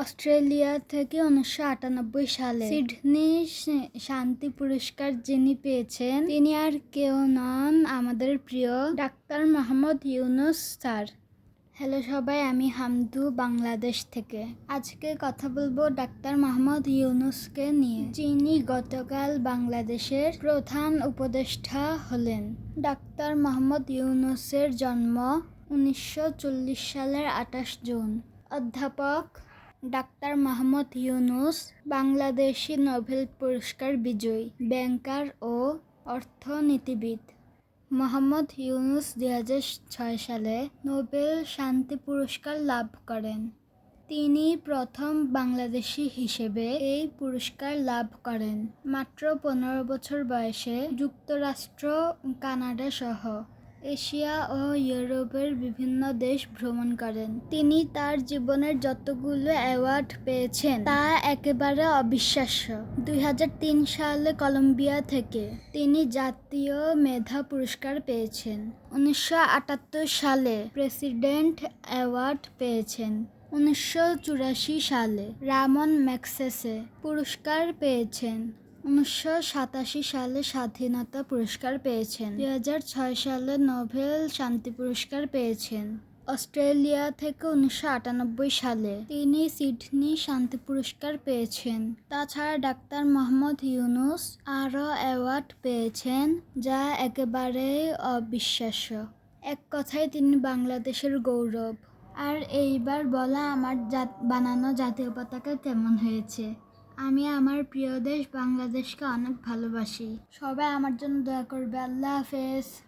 Australia থেকে উনিশশো আটানব্বই সালে সিডনি শান্তি পুরস্কার যিনি পেয়েছেন, তিনি আর কেউ নন আমাদের প্রিয় doctor Mohammad Yunus sir. Hello সবাই, আমি হামদু বাংলাদেশ থেকে। আজকে কথা বলব ডাক্তার মোহাম্মদ ইউনুসকে নিয়ে। যিনি গতকাল বাংলাদেশের প্রধান উপদেষ্টা হলেন। ডাক্তার মোহাম্মদ ইউনুসের জন্ম উনিশশো চল্লিশ সালের আঠাশ জুন। অধ্যাপক ডাক্তার মোহাম্মদ ইউনুস, বাংলাদেশি নোবেল পুরস্কার বিজয়ী, ব্যাংকার ও অর্থনীতিবিদ। মোহাম্মদ ইউনুস দুই ছয় সালে নোবেল শান্তি পুরস্কার লাভ করেন। তিনি প্রথম বাংলাদেশি হিসেবে এই পুরস্কার লাভ করেন। মাত্র পনেরো বছর বয়সে যুক্তরাষ্ট্র কানাডা সহ এশিয়া ও ইউরোপের বিভিন্ন দেশ ভ্রমণ করেন। তিনি তার জীবনের যতগুলো অ্যাওয়ার্ড পেয়েছেন, তা একেবারে অবিশ্বাস্য। দু হাজার তিন সালে কলম্বিয়া থেকে তিনি জাতীয় মেধা পুরস্কার পেয়েছেন। উনিশশো আটাত্তর সালে প্রেসিডেন্ট অ্যাওয়ার্ড পেয়েছেন। উনিশশো চুরাশি সালে রামন ম্যাক্সেসে পুরস্কার পেয়েছেন। উনিশশো সাতাশি সালে স্বাধীনতা পুরস্কার পেয়েছেন। দুই হাজার ছয় সালে নোবেল শান্তি পুরস্কার পেয়েছেন। অস্ট্রেলিয়া থেকে উনিশশো আটানব্বই সালে তিনি সিডনি শান্তি পুরস্কার পেয়েছেন। তাছাড়া ডাক্তার মোহাম্মদ ইউনুস আরও অ্যাওয়ার্ড পেয়েছেন, যা একেবারেই অবিশ্বাস্য। এক কথায়, তিনি বাংলাদেশের গৌরব। আর এইবার বলা আমার বানানো জাতীয় পতাকা কেমন হয়েছে? আমি আমার প্রিয় দেশ বাংলাদেশকে অনেক ভালোবাসি। সবাই আমার জন্য দয়া করবে। আল্লাহ হাফেজ।